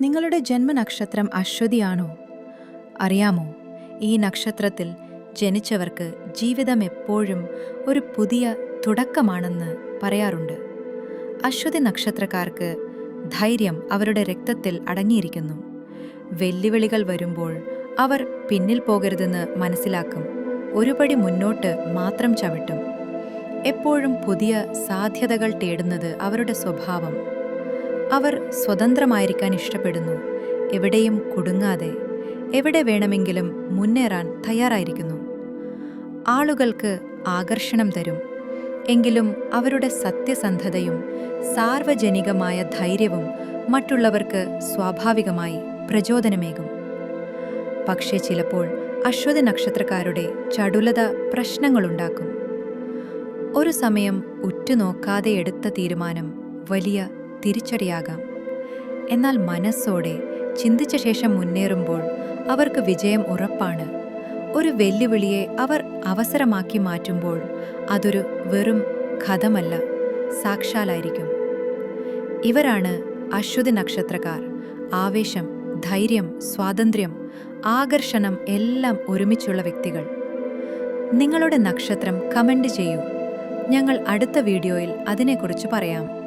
നിങ്ങളുടെ ജന്മനക്ഷത്രം അശ്വതിയാണോ? അറിയാമോ ഈ നക്ഷത്രത്തിൽ ജനിച്ചവർക്ക് ജീവിതം എപ്പോഴും ഒരു പുതിയ തുടക്കമാണെന്ന് പറയാറുണ്ട്. അശ്വതി നക്ഷത്രക്കാർക്ക് ധൈര്യം അവരുടെ രക്തത്തിൽ അടങ്ങിയിരിക്കുന്നു. വെല്ലുവിളികൾ വരുമ്പോൾ അവർ പിന്നിൽ പോകരുതെന്ന് മനസ്സിലാക്കും. ഒരുപടി മുന്നോട്ട് മാത്രം ചവിട്ടും. എപ്പോഴും പുതിയ സാധ്യതകൾ തേടുന്നത് അവരുടെ സ്വഭാവം. അവർ സ്വതന്ത്രമായിരിക്കാൻ ഇഷ്ടപ്പെടുന്നു. എവിടെയും കുടുങ്ങാതെ എവിടെ വേണമെങ്കിലും മുന്നേറാൻ തയ്യാറായിരിക്കുന്നു. ആളുകൾക്ക് ആകർഷണം തരും. എങ്കിലും അവരുടെ സത്യസന്ധതയും സാർവജനികമായ ധൈര്യവും മറ്റുള്ളവർക്ക് സ്വാഭാവികമായി പ്രചോദനമേകും. പക്ഷേ ചിലപ്പോൾ അശ്വതി നക്ഷത്രക്കാരുടെ ചടുലത പ്രശ്നങ്ങളുണ്ടാക്കും. ഒരു സമയം ഉറ്റുനോക്കാതെ എടുത്ത തീരുമാനം വലിയ തിരിച്ചടിയാകാം. എന്നാൽ മനസ്സോടെ ചിന്തിച്ച ശേഷം മുന്നേറുമ്പോൾ അവർക്ക് വിജയം ഉറപ്പാണ്. ഒരു വെല്ലുവിളിയെ അവർ അവസരമാക്കി മാറ്റുമ്പോൾ അതൊരു വെറും കഥമല്ല സാക്ഷാലായിരിക്കും. ഇവരാണ് അശ്വതി നക്ഷത്രക്കാർ. ആവേശം ധൈര്യം സ്വാതന്ത്ര്യം ആകർഷണം എല്ലാം ഒരുമിച്ചുള്ള വ്യക്തികൾ. നിങ്ങളുടെ നക്ഷത്രം കമന്റ് ചെയ്യൂ. ഞങ്ങൾ അടുത്ത വീഡിയോയിൽ അതിനെക്കുറിച്ച് പറയാം.